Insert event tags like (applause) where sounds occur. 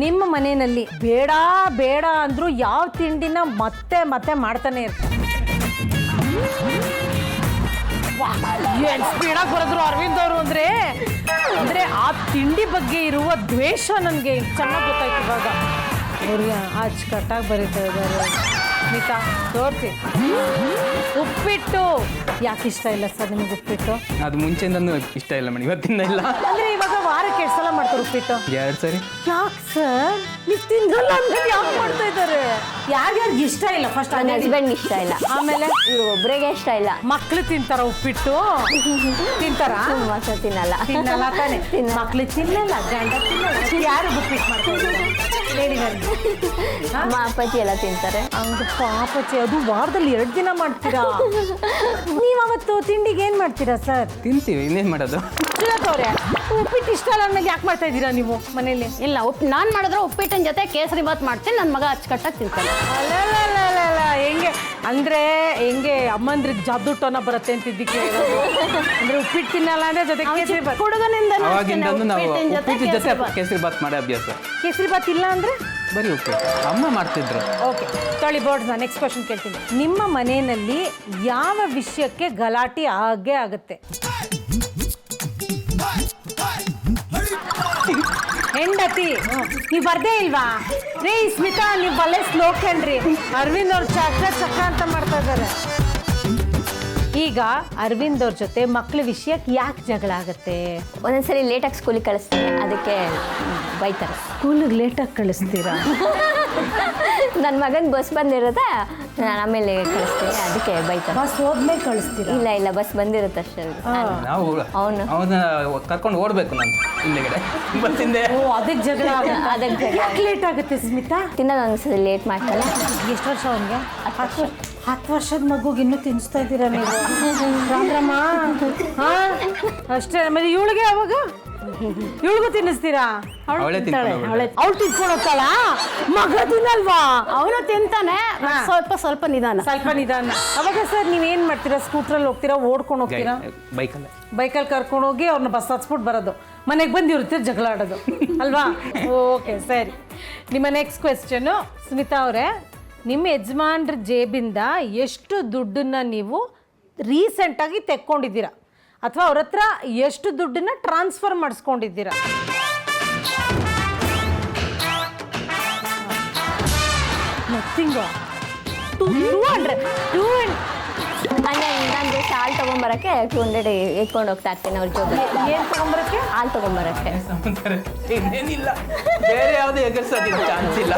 ನಿಮ್ಮ ಮನೆಯಲ್ಲಿ ಬೇಡ ಬೇಡ ಅಂದ್ರು ಯಾವ ತಿಂಡಿನ ಮತ್ತೆ ಮತ್ತೆ ಮಾಡ್ತಾನೆ ಇರ್ತಾರೆ. ಏನ್ ಸ್ಪೀಡಾಗಿ ಬರೆದ್ರು ಅರವಿಂದ್ ಅವರು ಅಂದ್ರೆ ಅಂದ್ರೆ ಆ ತಿಂಡಿ ಬಗ್ಗೆ ಇರುವ ದ್ವೇಷ ನನಗೆ ಚೆನ್ನಾಗಿ ಗೊತ್ತಾಯ್ತು ಇವಾಗ. ಅವ್ರಿಗೆ ಅಚ್ಚುಕಟ್ಟಾಗಿ ಬರೀತಾ ಇದ್ದಾರೆ. ಮಿತಾ ತೋರಿಸಿ ಉಪ್ಪಿಟ್ಟು. ಯಾಕೆ ಇಷ್ಟ ಇಲ್ಲ ಸರ್ ನಿಮ್ಗೆ ಉಪ್ಪಿಟ್ಟು? ಅದು ಮುಂಚೆಯಿಂದನೂ ಇಷ್ಟ ಇಲ್ಲ ಮೇಡಮ್ ಇವತ್ತಿಂದ ಇಲ್ಲ. ಅಂದ್ರೆ ಇವಾಗ ಉಪ್ಪಿಟ್ಟು ಎರಡು ಸರಿ? ಯಾಕೆ ಸರ್ ನೀವು ತಿನ್ನಲ್ಲ ಅಂದ್ರೆ ಯಾಕೆ ಮಾಡ್ತಾ ಇದ್ದಾರೆ? ಯಾರ್ಯಾರಿಗೆ ಇಷ್ಟ ಇಲ್ಲ ಫಸ್ಟ್ ನನ್ನ ಹಸ್ಬೆಂಡ್ ಇಷ್ಟ ಇಲ್ಲ. ಆಮೇಲೆ? ಇವ್ರು ಒಬ್ರಿಗೆ ಇಷ್ಟ ಇಲ್ಲ. ಮಕ್ಳು ತಿಂತಾರ ಉಪ್ಪಿಟ್ಟು? ತಿಂತಾರ? ಮಾಸ ತಿನ್ನಲ್ಲ. ತಿನ್ನಲ್ಲ ತಾನೆ. ತಿನ್ನಲ್ಲ. ಮಕ್ಳು ತಿನ್ನಲ್ಲ ಗಂಡ ತಿನ್ನಲ್ಲ. ಯಾರು ಉಪ್ಪಿಟ್ಟು ಮಾಡ್ತಾರೆ? ಅಮ್ಮ ಅಪ್ಪಾಜಿ ಎಲ್ಲ ತಿಂತಾರೆ. ಹಂಗ ಪಾಪಚೆ ಅದು ವಾರದಲ್ಲಿ ಎರಡು ದಿನ ಮಾಡ್ತೀರಾ? ನೀವು ಅವತ್ತು ತಿಂಡಿಗೆ ಏನ್ ಮಾಡ್ತೀರಾ ಸರ್? ತಿಂತೀವಿ ಇನ್ನೇನು ಮಾಡೋದು? ಅವ್ರೆ ಉಪ್ಪಿಟ್ಟು ಇಷ್ಟ ಅಲ್ಲ ಅನ್ನೋದು ಯಾಕೆ ಮಾಡ್ತಾ ಇದ್ದೀರಾ ನೀವು ಮನೇಲಿ? ಇಲ್ಲ ಉಪ್ ನಾನು ಮಾಡಿದ್ರೆ ಉಪ್ಪಿಟ್ಟಿನ ಜೊತೆ ಕೇಸರಿ ಬಾತ್ ಮಾಡ್ತೀನಿ ನನ್ನ ಮಗ ಅಚ್ಚುಕಟ್ಟಾಗಿ ತಿಂತಾನೆ. ಹೆಂಗೆ? ಅಂದ್ರೆ ಹೆಂಗೆ ಅಮ್ಮಂದ್ರಿಗೆ ಜಾದೂಟೋನ ಬರುತ್ತೆ ಅಂತಿದ್ದಕ್ಕೆ ಅಂದ್ರೆ ಉಪ್ಪಿಟ್ಟು ತಿನ್ನಲ್ಲ ಅಂದ್ರೆ ಜೊತೆ ಕೇಸರಿ ಬಾತ್ ಹುಡುಗನಿಂದ ಅವಾಗಿಂದನೂ ನಾವು ಉಪ್ಪಿಟ್ಟು ಜೊತೆ ಕೇಸರಿ ಬಾತ್ ಮಾಡೋ ಅಭ್ಯಾಸ. ಕೇಸರಿ ಬಾತ್ ಇಲ್ಲ ಅಂದ್ರೆ? ಬರೀ ಓಕೆ ಅಮ್ಮ ಮಾಡ್ತಿದ್ರು. ಓಕೆ ತೊಳಿ ಬೋರ್ಡ್ ನಾನು ನೆಕ್ಸ್ಟ್ ಕ್ವಶನ್ ಕೇಳ್ತೀನಿ. ನಿಮ್ಮ ಮನೆಯಲ್ಲಿ ಯಾವ ವಿಷಯಕ್ಕೆ ಗಲಾಟೆ ಆಗೇ ಆಗುತ್ತೆ? ಹೆಂಡತಿ? ನೀವು ಬರ್ದೇ ಇಲ್ವಾ? ರೇ ಸ್ಮಿತಾ ನೀವು ಬಲೆ ಸ್ಲೋ ಕಣ್ರಿ ಅರವಿಂದ್ ಅವ್ರ ಚಕ್ರ ಚಕ್ರ ಅಂತ ಮಾಡ್ತಾ ಇದ್ದಾರೆ ಈಗ ಅರವಿಂದ್ ಅವ್ರ ಜೊತೆ ಮಕ್ಳ ವಿಷಯಕ್ಕೆ ಯಾಕೆ ಜಗಳ ಆಗುತ್ತೆ? ಒಂದೊಂದ್ಸರಿ ಲೇಟಾಗಿ ಸ್ಕೂಲಿಗೆ ಕಳಿಸ್ತೀನಿ. ಅದಕ್ಕೆ ಬೈತಾರೆ. ಸ್ಕೂಲಿಗೆ ಲೇಟಾಗಿ ಕಳಿಸ್ತೀರಾ? ನನ್ನ ಮಗನ ಬಸ್ ಬಂದಿರುತ್ತೆ ನಾನು ಆಮೇಲೆ ಕಳಿಸ್ತೀನಿ. ಅದಕ್ಕೆ ಬೈತಾರೆ. ಬಸ್ ಹೋದ್ಮೇಲೆ ಕಳಿಸ್ತೀರಾ? ಇಲ್ಲ ಇಲ್ಲ ಬಸ್ ಬಂದಿರುತ್ತೆ ಅಷ್ಟೇ ನಾವು ಅವನು. ಅವನ ಕರ್ಕೊಂಡು ಓಡಬೇಕು ನಾನು ಹಿಂದೆಗಡೆ ಬಸ್ ಹಿಂದೆ. ಓ ಅದಕ್ಕೆ ಜಗಳ (laughs) ಆಗುತ್ತೆ? ಅದಕ್ಕೆ ಯಾಕೆ ಲೇಟ್ ಆಗುತ್ತೆ ಸ್ಮಿತಾ? ತಿನ್ನೋದು ಒಂದ್ಸಲ ಲೇಟ್ ಮಾಡ್ತಾನೆ. ಎಷ್ಟು ವರ್ಷ ಅವನಿಗೆ? ಹತ್ತು ಹತ್ತು ವರ್ಷದ ಮಗುಗೆ ಇನ್ನೂ ತಿನ್ನಿಸ್ತಾ ಇದ್ದೀರಾ ನೀವು? ರಾಮ್ರಮ್ಮ? ಹಾ? ಅಷ್ಟೇ ಆಮೇಲೆ ಇವಳಿಗೆ ಅವಾಗ ಇವಳಿಗೂ ತಿನ್ನಿಸ್ತೀರಾ ಅವಳೇ ತಿಂತಾಳೆ. ಅವಳೆ ಅವಳು ತಿನ್ಕೊಂಡು ಹೋಗ್ತಾಳ? ಮಗ ತಿನ್ನಲ್ವಾ? ಅವನು ತಿಂತಾನೆ. ಸ್ವಲ್ಪ ಸ್ವಲ್ಪ ನಿಧಾನ. ಸ್ವಲ್ಪ ನಿಧಾನ. ಅವಾಗ ಸರ್ ನೀವೇನ್ ಮಾಡ್ತೀರಾ? ಸ್ಕೂಟ್ರಲ್ಲಿ ಹೋಗ್ತೀರಾ? ಓಡ್ಕೊಂಡು ಹೋಗ್ತೀರಾ? ಬೈಕಲ್ಲಿ. ಬೈಕಲ್ಲಿ ಕರ್ಕೊಂಡು ಹೋಗಿ ಅವ್ರನ್ನ ಬಸ್ ಹತ್ಸ್ಬಿಟ್ಟು ಬರೋದು. ಮನೆಗೆ ಬಂದು ಇವ್ರ ಹತ್ರ ಜಗಳ ಆಡೋದು ಅಲ್ವಾ? ಓಕೆ ಸರಿ. ನಿಮ್ಮ ನೆಕ್ಸ್ಟ್ ಕ್ವೆಶ್ಚನ್ನು ಸ್ಮಿತಾ ಅವರೇ ನಿಮ್ಮ ಯಜಮಾನ್ರ ಜೇಬಿಂದ ಎಷ್ಟು ದುಡ್ಡನ್ನ ನೀವು ರೀಸೆಂಟಾಗಿ ತೆಕ್ಕೊಂಡಿದ್ದೀರಾ? ಅಥವಾ ಅವ್ರ ಹತ್ರ ಎಷ್ಟು ದುಡ್ಡನ್ನ ಟ್ರಾನ್ಸ್ಫರ್ ಮಾಡಿಸ್ಕೊಂಡಿದ್ದೀರಾ? ನಥಿಂಗ್ ಟೂ ಹಂಡ್ರೆಡ್ ಟೂ ಅಂದರೆ ನಾನು ಹಾಲು ತೊಗೊಂಬರಕ್ಕೆ ಟೂ ಹಂಡ್ರೆಡ್ ಎತ್ಕೊಂಡು ಹೋಗ್ತಾ ಇರ್ತೀನಿ ಅವ್ರ ಜೊತೆ. ಏನು ತೊಗೊಂಬರಕ್ಕೆ? ಹಾಲು ತೊಗೊಂಬರಕ್ಕೆ. ಏನಿಲ್ಲ ಬೇರೆ ಯಾವುದೇ ಎಗರ್ಸೋದಿಲ್ಲ ಚಾನ್ಸ್ ಇಲ್ಲ.